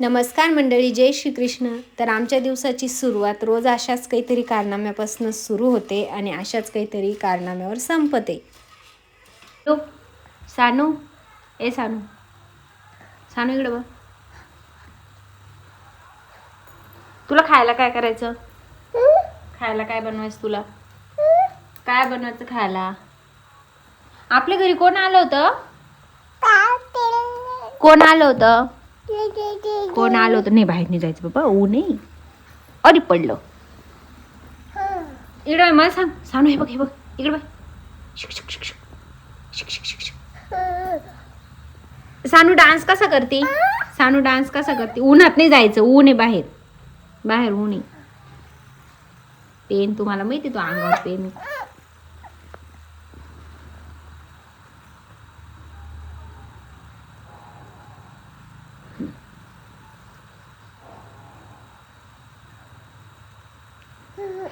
नमस्कार मंडळी जय श्रीकृष्ण. तर आमच्या दिवसाची सुरुवात रोज अशाच काहीतरी कारनाम्यापासून सुरू होते आणि अशाच काहीतरी कारनाम्यावर संपते. लो सानू. ए सानू. सानू इकडे बघ. तुला खायला काय करायचं? खायला काय बनवायचं तुला? काय बनवायचं खायला? आपल्या घरी कोण आलं होतं? कोण आलं होतं? कोण आलो तर नाही बाहेर नाही जायचं बाबा. ऊ नाही. अरे पडलं. इकडे मला सांग. सांग हे बघ हे बघ. इकडे सानू डान्स कसा करते? सानू डान्स कसा करते? उन्हात नाही जायचं. ऊन आहे बाहेर. बाहेर ऊन आहे पेन तुम्हाला माहिती तो अंगावर पेन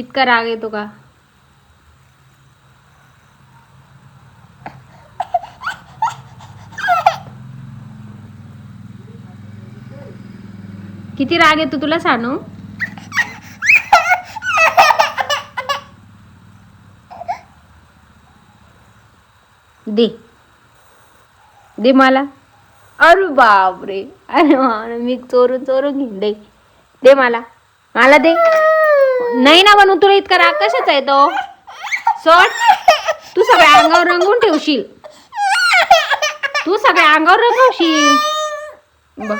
इतका राग येतो का? किती राग येतो तुला सांगू दे. दे मला. अरे बापरे. अरे वा, मी चोरून चोरून घेईन. दे. दे मला. मला दे. नाही ना बनू तुला इतका राग कशाचा येतो? सोड. तू सगळ्या अंगावर रंगून ठेवशील. तू सगळ्या अंगावर रंगवशील. बघ.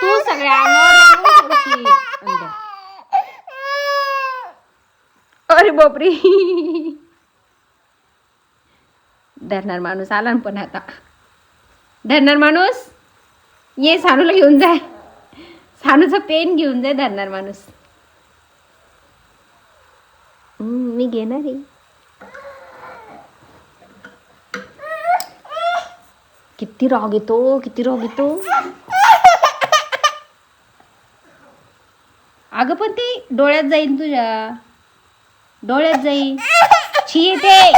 तू सगळ्या अंगावर ठेवशील. अरे बापरे. धरणार माणूस आला पण आता. धरणार माणूस? ये सानूला घेऊन जाय सानूचं पेन घेऊन जाय धरणार माणूस. हम्म, मी घेणार आहे. किती राग येतो किती राग येतो. अगं पण ते डोळ्यात जाईन तुझ्या. डोळ्यात जाईन. छी येते.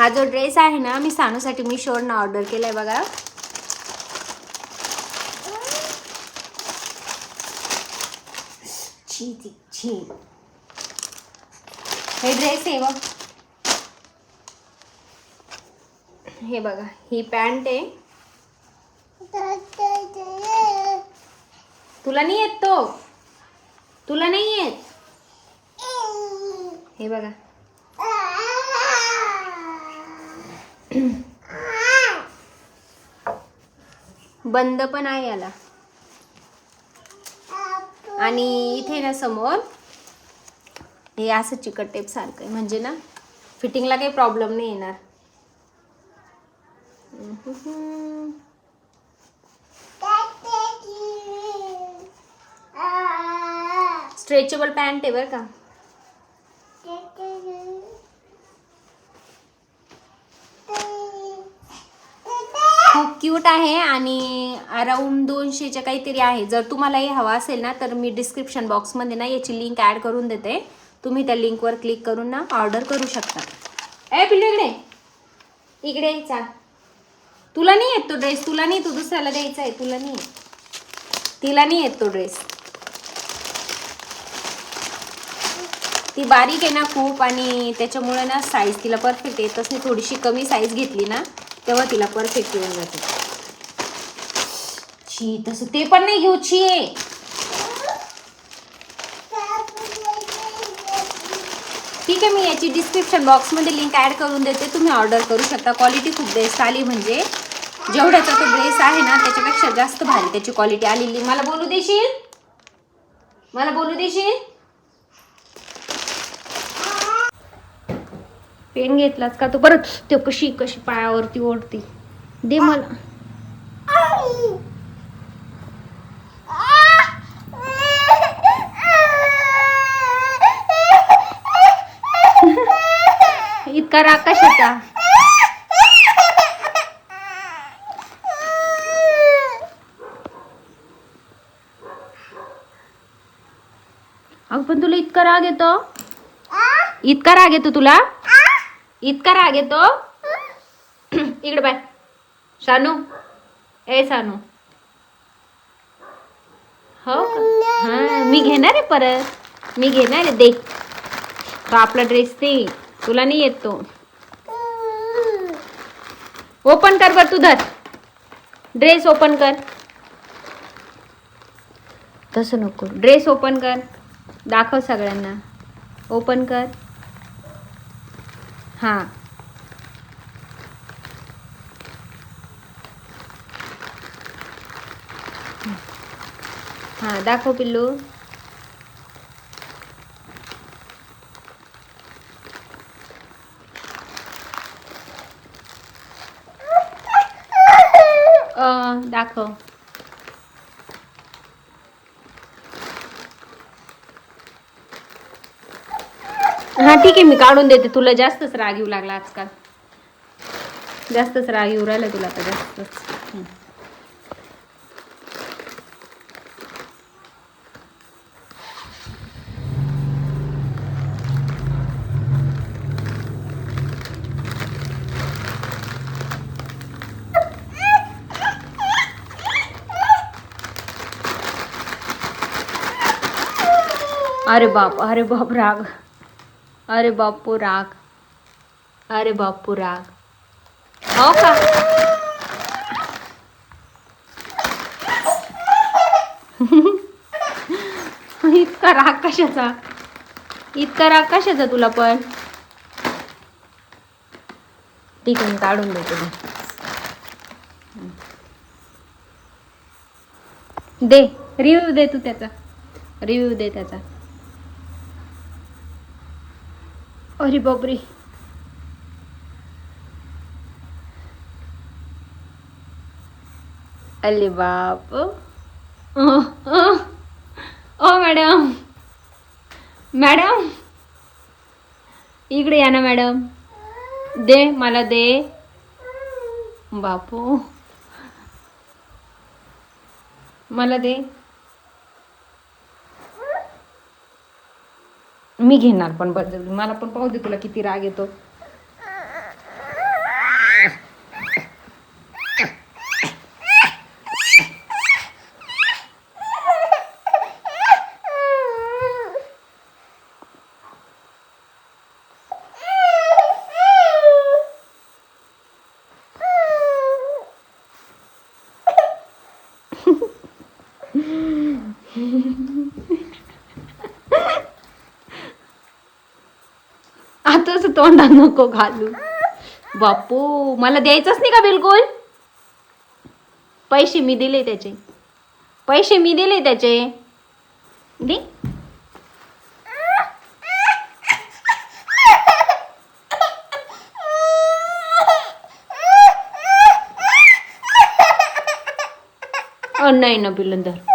हा जो ड्रेस आहे ना मी सानूसाठी मी शोरनं ऑर्डर केलाय बघा. छी छी छी. हे ड्रेस आहे बघ. हे बघा ही पॅन्ट आहे. तुला नाही येत तो? तुला नाही येत? हे बघा. बंद पण आहे याला. आणि इथे ना समोर हे असं चिकट टेप सारखं आहे. म्हणजे ना फिटिंगला काही प्रॉब्लेम नाही येणार. स्ट्रेचेबल पॅन्ट आहे बरं का खूप क्यूट आहे आणि अराऊंड दोनशेच्या काहीतरी आहे. जर तुम्हाला हे हवा असेल ना तर मी डिस्क्रिप्शन बॉक्समध्ये ना याची लिंक ॲड करून देते. तुम्ही त्या लिंकवर क्लिक करून ना ऑर्डर करू शकता. ए पिल्लू इकडे. इकडे चाल. तुला नाही येत तो ड्रेस तुला नाही तो दुसऱ्याला द्यायचा आहे. तुला नाही तिला नाही येत तो ड्रेस ती बारीक आहे ना खूप आणि त्याच्यामुळे ना साईज तिला परफेक्ट येतच नाही. थोडीशी कमी साईज घेतली ना तेव्हा तिला परफेक्ट येऊन जाते. छी तसं ते पण नाही घेऊ शी. ठीक आहे मी याची डिस्क्रिप्शन बॉक्समध्ये लिंक ॲड करून देते. तुम्ही ऑर्डर करू शकता. क्वालिटी खूप बेस्ट आली म्हणजे. जेवढ्याचा तो ड्रेस आहे ना त्याच्यापेक्षा जास्त भारी त्याची क्वालिटी आलेली. मला बोलू देशील? मला बोलू देशील? पेन घेतलाच का तू? परत ते कशी कशी पायावरती ओढती? दे मला. इतका राग कशाचा अग पण तुला इतका राग येतो? इतका राग येतो तुला? इतका राग येतो? इकडे बाय शानू. ए शानू. हो का? हा मी घेणार आहे परत. मी घेणार आहे दे. तो आपला ड्रेस ते तुला नाही येत तो. ओपन कर बर तू धर. ड्रेस ओपन कर. तसं नको. ड्रेस ओपन कर. दाखव सगळ्यांना. ओपन कर. हां. हां दाखव पिल्लू. दाखव. हा ठीक आहे मी काढून देते. तुला जास्तच राग येऊ लागला आजकाल. जास्तच राग येऊ राहिला तुला आता जास्तच. अरे बाप अरे बाप राग. अरे बापू राग. अरे बापू राग. हो का? इतका राग कशाचा? इतका राग कशाचा तुला पण? ठीक आहे मी काढून देते मी. दे रिव्ह्यू दे तू त्याचा. रिव्ह्यू दे त्याचा. अरे बाबरे अरे बाप. ओ मॅडम. मॅडम. इकडे या ना मॅडम. दे मला दे. बापू. मला दे. मी घेणार पण बरं मला पण पाहू दे तुला किती राग येतो. तोंडात नको घालू. बापू मला द्यायचंच नाही का बिलकुल? पैसे मी दिले त्याचे. पैसे मी दिले त्याचे. दे. नाही ना बिलंदर.